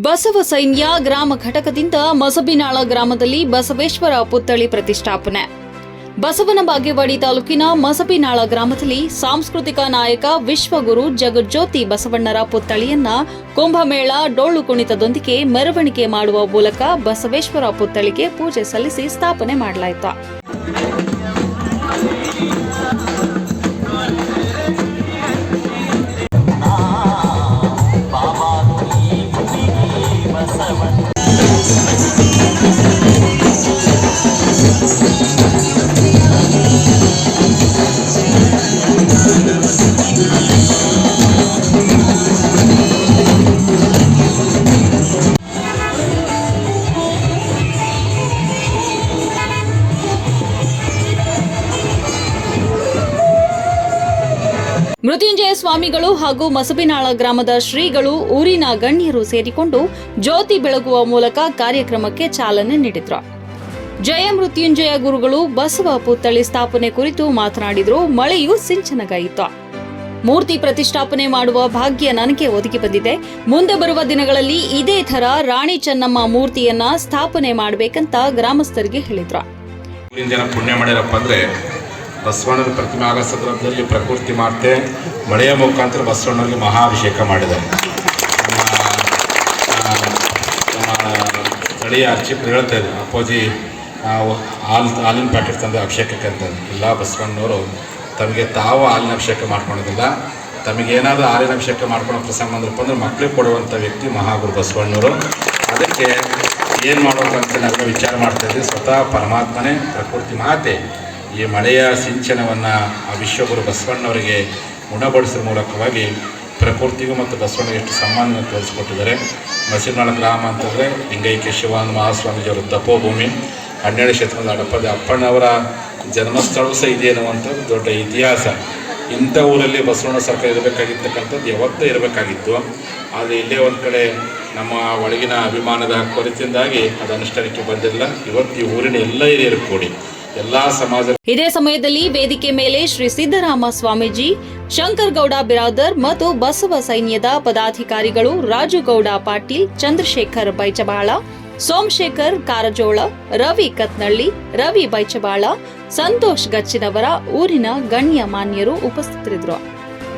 ಬಸವ ಸೈನ್ಯ ಗ್ರಾಮ ಘಟಕದಿಂದ ಮಸಬಿನಾಳ ಗ್ರಾಮದಲ್ಲಿ ಬಸವೇಶ್ವರ ಪುತ್ಥಳಿ ಪ್ರತಿಷ್ಠಾಪನೆ. ಬಸವನ ಬಾಗೇವಾಡಿ ತಾಲೂಕಿನ ಮಸಬಿನಾಳ ಗ್ರಾಮದಲ್ಲಿ ಸಾಂಸ್ಕೃತಿಕ ನಾಯಕ ವಿಶ್ವಗುರು ಜಗಜ್ಯೋತಿ ಬಸವಣ್ಣರ ಪುತ್ಥಳಿಯನ್ನ ಕುಂಭಮೇಳ ಡೋಳು ಕುಣಿತದೊಂದಿಗೆ ಮೆರವಣಿಗೆ ಮಾಡುವ ಮೂಲಕ ಬಸವೇಶ್ವರ ಪುತ್ಥಳಿಗೆ ಪೂಜೆ ಸಲ್ಲಿಸಿ ಸ್ಥಾಪನೆ ಮಾಡಲಾಯಿತು. Thank ಮೃತ್ಯುಂಜಯ ಸ್ವಾಮಿಗಳು ಹಾಗೂ ಮಸಬಿನಾಳ ಗ್ರಾಮದ ಶ್ರೀಗಳು ಊರಿನ ಗಣ್ಯರು ಸೇರಿಕೊಂಡು ಜ್ಯೋತಿ ಬೆಳಗುವ ಮೂಲಕ ಕಾರ್ಯಕ್ರಮಕ್ಕೆ ಚಾಲನೆ ನೀಡಿದ್ರು. ಜಯ ಮೃತ್ಯುಂಜಯ ಗುರುಗಳು ಬಸವ ಪುತ್ಥಳಿ ಸ್ಥಾಪನೆ ಕುರಿತು ಮಾತನಾಡಿದರು. ಮಳೆಯು ಸಿಂಚನಗಾಯಿತು. ಮೂರ್ತಿ ಪ್ರತಿಷ್ಠಾಪನೆ ಮಾಡುವ ಭಾಗ್ಯ ನನಗೆ ಒದಗಿ ಬಂದಿದೆ. ಮುಂದೆ ಬರುವ ದಿನಗಳಲ್ಲಿ ಇದೇ ಥರ ರಾಣಿ ಚೆನ್ನಮ್ಮ ಮೂರ್ತಿಯನ್ನ ಸ್ಥಾಪನೆ ಮಾಡಬೇಕಂತ ಗ್ರಾಮಸ್ಥರಿಗೆ ಹೇಳಿದ್ರು. ಬಸವಣ್ಣನ ಪ್ರತಿಮೆ ಆಗೋ ಸಂದರ್ಭದಲ್ಲಿ ಪ್ರಕೃತಿ ಮಾಡ್ತೆ ಮಳೆಯ ಮುಖಾಂತರ ಬಸವಣ್ಣನಿಗೆ ಮಹಾಭಿಷೇಕ ಮಾಡಿದ್ದಾರೆ. ಸ್ಥಳೀಯ ಅರ್ಚಕರು ಹೇಳ್ತಾ ಇದ್ರು, ಅಪ್ಪಾಜಿ ಹಾಲು, ಹಾಲಿನ ಪ್ಯಾಕೆಟ್ ತಂದು ಅಭಿಷೇಕಕ್ಕೆ ಅಂತ ಇಲ್ಲ ಬಸವಣ್ಣವರು ತಮಗೆ ತಾವು ಹಾಲಿನ ಅಭಿಷೇಕ ಮಾಡ್ಕೊಳೋದಿಲ್ಲ. ತಮಗೇನಾದರೂ ಹಾಲಿನ ಅಭಿಷೇಕ ಮಾಡ್ಕೊಳ್ಳೋ ಪ್ರಸಂಗ ಬಂದ್ರಪ್ಪ ಅಂದ್ರೆ ಮಕ್ಕಳಿಗೆ ಕೊಡುವಂಥ ವ್ಯಕ್ತಿ ಮಹಾಗುರು ಬಸವಣ್ಣವರು ಅದಕ್ಕೆ ಏನು ಮಾಡಬೇಕು ಅಂತ ನಾವು ವಿಚಾರ ಮಾಡ್ತಾ ಇದ್ದೀವಿ ಸ್ವತಃ ಪರಮಾತ್ಮನೇ ಪ್ರಕೃತಿ ಮಾತೆ. ಈ ಮಳೆಯ ಸಿಂಚನವನ್ನು ಆ ವಿಶ್ವಗುರು ಬಸವಣ್ಣವರಿಗೆ ಉಣಬಡಿಸುವ ಮೂಲಕವಾಗಿ ಪ್ರಕೃತಿಗೂ ಮತ್ತು ಬಸವಣ್ಣಗೆ ಎಷ್ಟು ಸಮ್ಮಾನವನ್ನು ತೋರಿಸ್ಕೊಟ್ಟಿದ್ದಾರೆ. ಮಸೀನಾಳ ಗ್ರಾಮ ಅಂತಂದರೆ ಲಿಂಗೈಕ್ಯ ಶಿವಾನಂದ ಮಹಾಸ್ವಾಮೀಜಿಯವರ ತಪೋಭೂಮಿ ಹನ್ನೆರಡು ಕ್ಷೇತ್ರದ ಅಡಪದ ಅಪ್ಪಣ್ಣವರ ಜನ್ಮಸ್ಥಳವೂ ಸಹ ಇದೆ ಅನ್ನುವಂಥದ್ದು ದೊಡ್ಡ ಇತಿಹಾಸ. ಇಂಥ ಊರಲ್ಲಿ ಬಸವಣ್ಣ ಸರ್ಕಾರ ಇರಬೇಕಾಗಿರ್ತಕ್ಕಂಥದ್ದು ಯಾವತ್ತೂ ಇರಬೇಕಾಗಿತ್ತು. ಆದರೆ ಇಲ್ಲೇ ಒಂದು ಕಡೆ ನಮ್ಮ ಒಳಗಿನ ಅಭಿಮಾನದ ಕೊರತೆಯಿಂದಾಗಿ ಅದು ಅನುಷ್ಠಾನಕ್ಕೆ ಬಂದಿಲ್ಲ. ಇವತ್ತು ಈ ಊರಿನ ಎಲ್ಲ ಹಿರಿಯರು ಕೂಡಿ ಎಲ್ಲ ಸಮಾಜ ಇದೇ ಸಮಯದಲ್ಲಿ ವೇದಿಕೆ ಮೇಲೆ ಶ್ರೀ ಸಿದ್ದರಾಮ ಸ್ವಾಮೀಜಿ ಶಂಕರ್ ಗೌಡ ಬಿರಾದರ್ ಮತ್ತು ಬಸವ ಸೈನ್ಯದ ಪದಾಧಿಕಾರಿಗಳು ರಾಜುಗೌಡ ಪಾಟೀಲ್, ಚಂದ್ರಶೇಖರ್ ಬೈಚಬಾಳ ಸೋಮಶೇಖರ್ ಕಾರಜೋಳ, ರವಿ ಕತ್ನಳ್ಳಿ, ರವಿ ಬೈಚಬಾಳ ಸಂತೋಷ್ ಗಚ್ಚಿನವರ ಊರಿನ ಗಣ್ಯ ಮಾನ್ಯರು ಉಪಸ್ಥಿತರಿದ್ದರು.